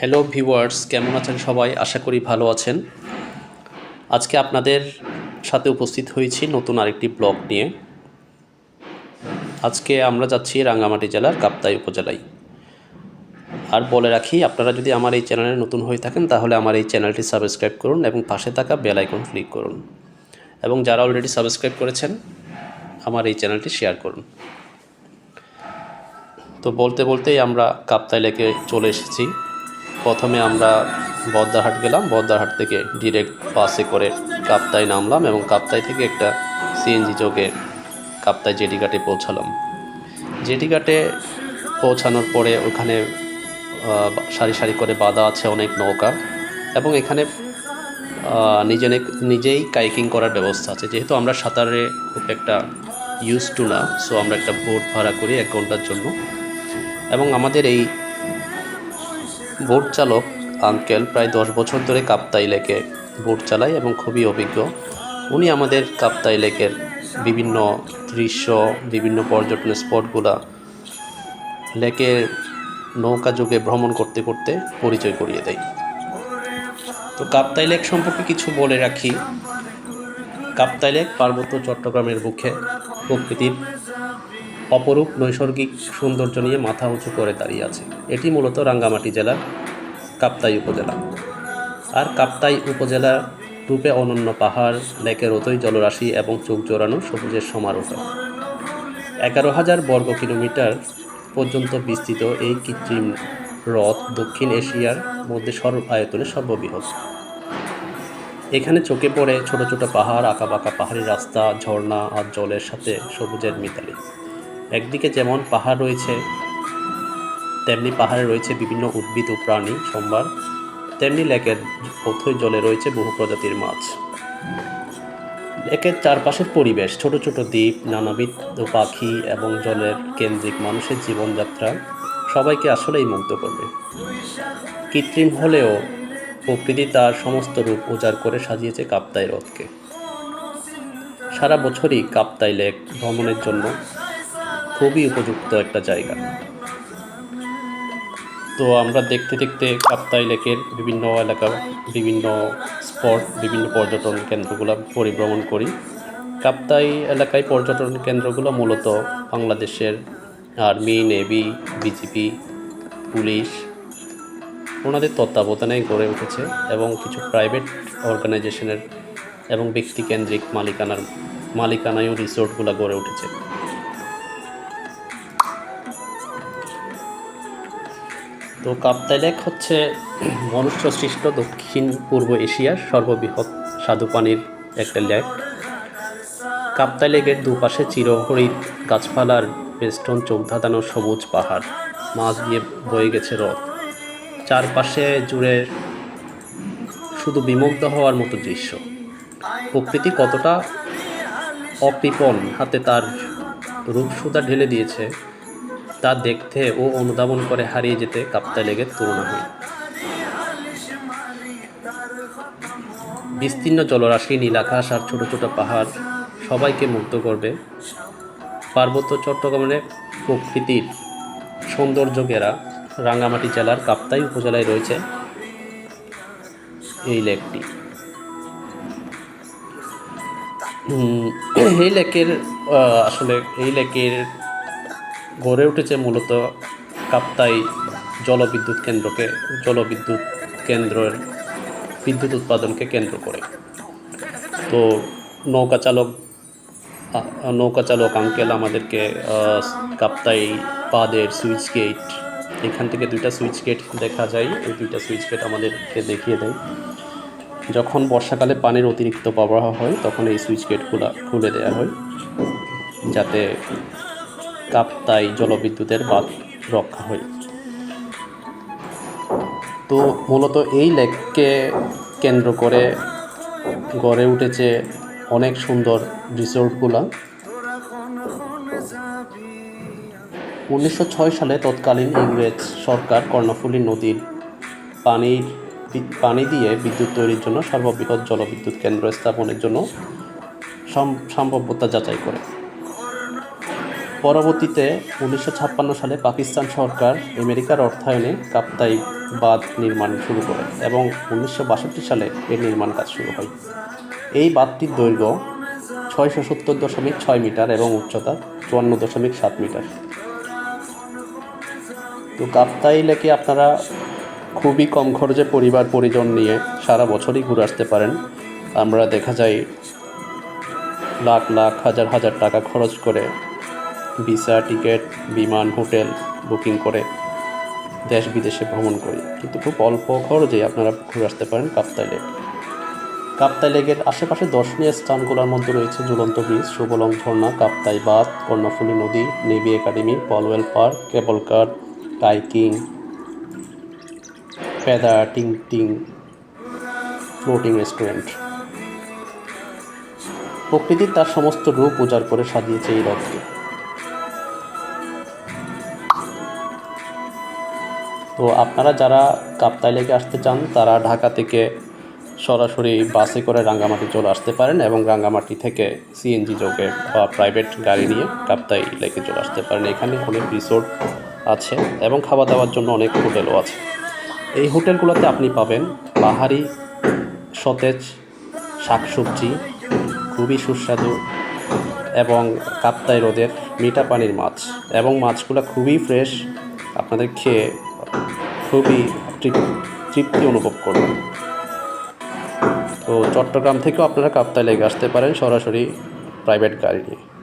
Hello viewers কেমন আছেন সবাই? আশা করি ভালো আছেন। আজকে আপনাদের সাথে উপস্থিত হয়েছি নতুন আরেকটি ব্লগ নিয়ে। আজকে আমরা যাচ্ছি রাঙ্গামাটি জেলার কাপ্তাই উপজেলায়। আর বলে রাখি, আপনারা যদি আমার এই চ্যানেলে নতুন হয়ে থাকেন, তাহলে আমার এই চ্যানেলটি সাবস্ক্রাইব করুন এবং পাশে থাকা বেল আইকন ক্লিক করুন। এবং যারা অলরেডি সাবস্ক্রাইব করেছেন, আমার এই চ্যানেলটি শেয়ার করুন। তো বলতে বলতেই আমরা কাপ্তাই লেকে চলে এসেছি। প্রথমে আমরা বদ্দারহাট গেলাম। বদ্দারহাট থেকে ডিরেক্ট বাসে করে কাপ্তাই নামলাম এবং কাপ্তাই থেকে একটা সিএনজি যোগে কাপ্তাই জেটি ঘাটে পৌঁছালাম। জেটি ঘাটে পৌঁছানোর পরে ওখানে সারি সারি করে বাঁধা আছে, অনেক নৌকা এবং এখানে নিজে নিজেই কাইকিং করার ব্যবস্থা আছে। যেহেতু আমরা সাঁতারে খুব একটা ইউজ টু না সো আমরা একটা বোট ভাড়া করি এক ঘণ্টার জন্য। এবং আমাদের এই বোট চালক আঙ্কেল প্রায় দশ বছর ধরে কাপ্তাই লেকে বোট চালায় এবং খুবই অভিজ্ঞ। উনি আমাদের কাপ্তাই লেকের বিভিন্ন দৃশ্য, বিভিন্ন পর্যটন স্পটগুলা লেকের নৌকা যুগে ভ্রমণ করতে করতে পরিচয় করিয়ে দেয়। তো কাপ্তাই লেক সম্পর্কে কিছু বলে রাখি। কাপ্তাই লেক পার্বত্য চট্টগ্রামের বুকে প্রকৃতির অপরূপ নৈসর্গিক সৌন্দর্য নিয়ে মাথা উঁচু করে দাঁড়িয়ে আছে। এটি মূলত রাঙ্গামাটি জেলার কাপ্তাই উপজেলা। আর কাপ্তাই উপজেলা রূপে অনন্য পাহাড়, লেকের অতই জলরাশি এবং চোখ জোড়ানো সবুজের সমারোহ। এগারো হাজার বর্গ কিলোমিটার পর্যন্ত বিস্তৃত এই কৃত্রিম হ্রদ দক্ষিণ এশিয়ার মধ্যে সর্ব আয়তনে সর্ববৃহৎ। এখানে চোখে পড়ে ছোট ছোট পাহাড় আঁকাবাঁকা পাহাড়ি রাস্তা, ঝর্ণা আর জলের সাথে সবুজের মিতালি। একদিকে যেমন পাহাড় রয়েছে, তেমনি পাহাড়ে রয়েছে বিভিন্ন উদ্ভিদ ও প্রাণী সম্ভার তেমনি লেকের অথই জলে রয়েছে বহু প্রজাতির মাছ। লেকের চারপাশের পরিবেশ, ছোট ছোট দ্বীপ, নানাবিধ পাখি এবং জলের কেন্দ্রিক মানুষের জীবনযাত্রা সবাইকে আসলেই মুগ্ধ করবে। কৃত্রিম হলেও প্রকৃতি তার সমস্ত রূপ উজাড় করে সাজিয়েছে কাপ্তাই হ্রদকে। সারা বছরই কাপ্তাই লেক ভ্রমণের জন্য খুবই উপযুক্ত একটা জায়গা। তো আমরা দেখতে দেখতে কাপ্তাই লেকের বিভিন্ন এলাকা, বিভিন্ন স্পট, বিভিন্ন পর্যটন কেন্দ্রগুলো পরিভ্রমণ করি। কাপ্তাই এলাকায় পর্যটন কেন্দ্রগুলো মূলত বাংলাদেশের আর্মি নেভি বিজিপি পুলিশ ওনাদের তত্ত্বাবধানে গড়ে উঠেছে এবং কিছু প্রাইভেট অর্গানাইজেশনের এবং ব্যক্তিকেন্দ্রিক মালিকানার, মালিকানায়ও রিসোর্টগুলো গড়ে উঠেছে। তো কাপ্তাই হচ্ছে মনুষ্য সৃষ্ট দক্ষিণ পূর্ব এশিয়ার সর্ববৃহৎ স্বাদুপানির একটা লেক। কাপ্তাই লেকের দুপাশে চিরহরিত গাছপালার বেষ্টন চোখ ধাঁধানো সবুজ পাহাড়, মাছ দিয়ে বয়ে গেছে হ্রদ। চারপাশে জুড়ে শুধু বিমুগ্ধ হওয়ার মতো দৃশ্য। প্রকৃতি কতটা অকৃপণ হাতে তার রূপসুধা ঢেলে দিয়েছে তা দেখতে ও অনুধাবন করে হারিয়ে যেতে কাপ্তাই লেগের তুলনা হয়। বিস্তীর্ণ জলরাশি নীলাকাশ আর ছোট ছোট পাহাড় সবাইকে মুগ্ধ করবে। পার্বত্য চট্টগ্রামের প্রকৃতির সৌন্দর্য ঘেরা রাঙ্গামাটি জেলার কাপ্তাই উপজেলায় রয়েছে। এই লেকটি। এই লেকের আসলে এই লেকের গড়ে উঠেছে মূলত কাপ্তাই জলবিদ্যুৎ কেন্দ্রকে, জলবিদ্যুৎ কেন্দ্রের বিদ্যুৎ উৎপাদনকে কেন্দ্র করে। তো নৌকা চালক নৌকা চালক আঙ্কেল আমাদেরকে কাপ্তাই বাঁধের সুইচ গেট, এখান থেকে দুইটা সুইচ গেট দেখা যায়। ওই দুইটা সুইচ গেট আমাদেরকে দেখিয়ে দেয়। যখন বর্ষাকালে পানির অতিরিক্ত প্রবাহ হয়, তখন এই সুইচ গেটগুলো খুলে দেওয়া হয়। যাতে কাপ্তাই জলবিদ্যুতের বাঁধ রক্ষা হয়। তো মূলত এই লেককে কেন্দ্র করে গড়ে উঠেছে অনেক সুন্দর রিসোর্টগুলা। উনিশশো সালে তৎকালীন ইংরেজ সরকার কর্ণফুলী নদীর পানির পানি দিয়ে বিদ্যুৎ তৈরির জন্য সর্ববৃহৎ জলবিদ্যুৎ কেন্দ্র স্থাপনের জন্য সম- সম্ভাব্যতা যাচাই করে। পরবর্তীতে উনিশশো ছাপ্পান্ন সালে পাকিস্তান সরকার আমেরিকার অর্থায়নে কাপ্তাই বাঁধ নির্মাণ শুরু করে এবং উনিশশো বাষট্টি সালে এর নির্মাণ কাজ শুরু হয়। এই বাঁধটির দৈর্ঘ্য ছয়শো সত্তর দশমিক ছয় মিটার এবং উচ্চতা চুয়ান্ন দশমিক সাত মিটার। তো কাপ্তাই লেকে আপনারা খুবই কম খরচে পরিবার পরিজন নিয়ে সারা বছরই ঘুরে আসতে পারেন। আমরা দেখা যায় লাখ লাখ, হাজার হাজার টাকা খরচ করে ভিসা, টিকিট, বিমান, হোটেল বুকিং করে দেশ বিদেশে ভ্রমণ করি। কিন্তু খুব অল্প খরচে আপনারা ঘুরে আসতে পারেন কাপ্তাই লেক। কাপ্তাই লেকের আশেপাশে দর্শনীয় স্থানগুলোর মধ্যে রয়েছে ঝুলন্ত ব্রিজ সুবলং ঝর্ণা, কাপ্তাই বাঁধ, কর্ণফুলী নদী, navy academy, Polwel park, cable car kayaking pedaling টিং ফ্লোটিং রেস্টুরেন্ট। প্রকৃতির তার সমস্ত রূপ উজাড় করে সাজিয়েছে এই হ্রদকে তো আপনারা যারা কাপ্তাই লেকে আসতে চান, তারা ঢাকা থেকে সরাসরি বাসে করে রাঙ্গামাটি চলে আসতে পারেন এবং রাঙ্গামাটি থেকে সিএনজি যোগে বা প্রাইভেট গাড়ি নিয়ে কাপ্তাই লেকে চলে আসতে পারেন। এখানে অনেক রিসোর্ট আছে এবং খাওয়া দাওয়ার জন্য অনেক হোটেলও আছে। এই হোটেলগুলোতে আপনি পাবেন পাহাড়ি, সতেজ, শাকসবজি, খুবই সুস্বাদু এবং কাপ্তাই রোদের মিঠা পানির মাছ এবং মাছগুলো খুবই ফ্রেশ আপনাদের খেয়ে খুবই তৃপ- তৃপ্তি অনুভব করবেন তো চট্টগ্রাম থেকেও আপনারা কাপ্তাই লেগে আসতে পারেন সরাসরি প্রাইভেট গাড়ি নিয়ে।